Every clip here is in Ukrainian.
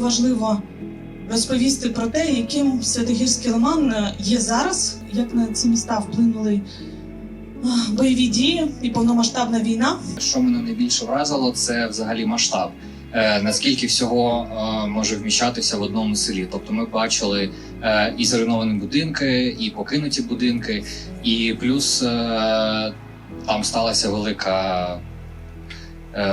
важливо розповісти про те, яким Святогірський лиман е, є зараз, як на ці міста вплинули бойові дії і повномасштабна війна. Що мене найбільше вразило, це взагалі масштаб. Е, наскільки всього е, може вміщатися в одному селі? Тобто, ми бачили і зруйновані будинки, і покинуті будинки, і плюс там сталася велика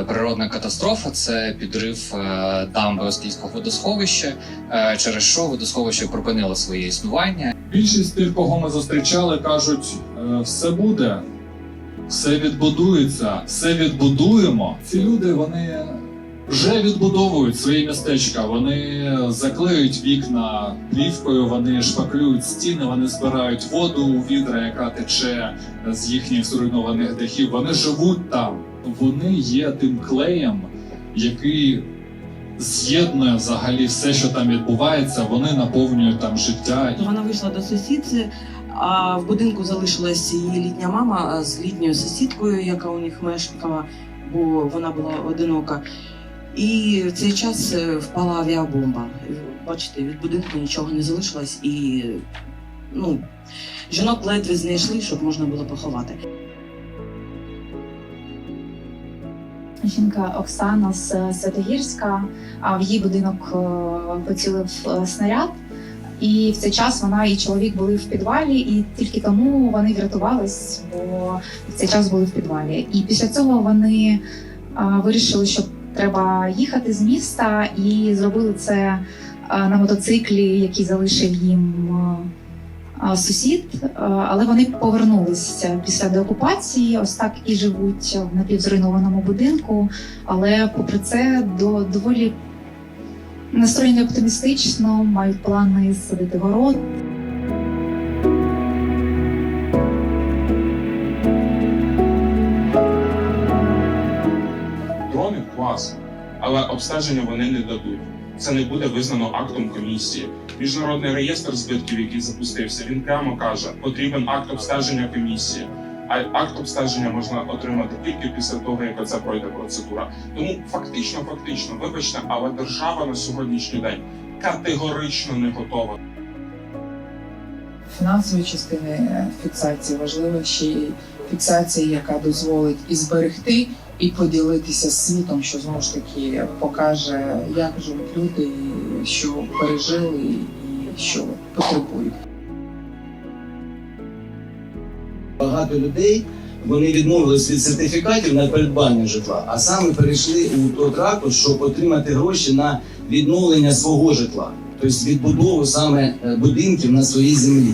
природна катастрофа. Це підрив е, дамби Оскільського водосховища, е, через що водосховище припинило своє існування. Більшість тих, кого ми зустрічали, кажуть, «Е, все буде, все відбудується, все відбудуємо. Ці люди вони вже відбудовують свої містечка. Вони заклеюють вікна плівкою, вони шпаклюють стіни, вони збирають воду у відра, яка тече з їхніх зруйнованих дахів. Вони живуть там. Вони є тим клеєм, який з'єднує взагалі все, що там відбувається. Вони наповнюють там життя. Вона вийшла до сусідці, а в будинку залишилась її літня мама з літньою сусідкою, яка у них мешкала, бо вона була одинока. І в цей час е, впала авіабомба. Бачите, від будинку нічого не залишилось, і ну, жінок ледве знайшли, щоб можна було поховати. Жінка Оксана з е, Святогірська, а в її будинок е, поцілив е, снаряд. І в цей час вона і чоловік були в підвалі, і тільки тому вони врятувались, бо в цей час були в підвалі. І після цього вони вирішили, що треба їхати з міста, і зробили це на мотоциклі, який залишив їм сусід. Але вони повернулися після деокупації. Ось так і живуть в напівзруйнованому будинку. Але попри це, до доволі настроєні оптимістично, мають плани садити город. Дрони класно, але обстеження вони не дадуть. Це не буде визнано актом комісії. Міжнародний реєстр збитків, який запустився, він прямо каже, потрібен акт обстеження комісії. А акт обстеження можна отримати тільки після того, як це пройде процедура. Тому фактично, фактично, вибачте, але держава на сьогоднішній день категорично не готова фінансової частини фіксації важлива ще й фіксація, яка дозволить і зберегти, і поділитися світом, що знову ж таки покаже, як живуть люди, що пережили, і що потребують. Багато людей вони відмовились від сертифікатів на придбання житла, а саме перейшли у той ракурс, щоб отримати гроші на відновлення свого житла, тобто відбудову саме е, будинків на своїй землі.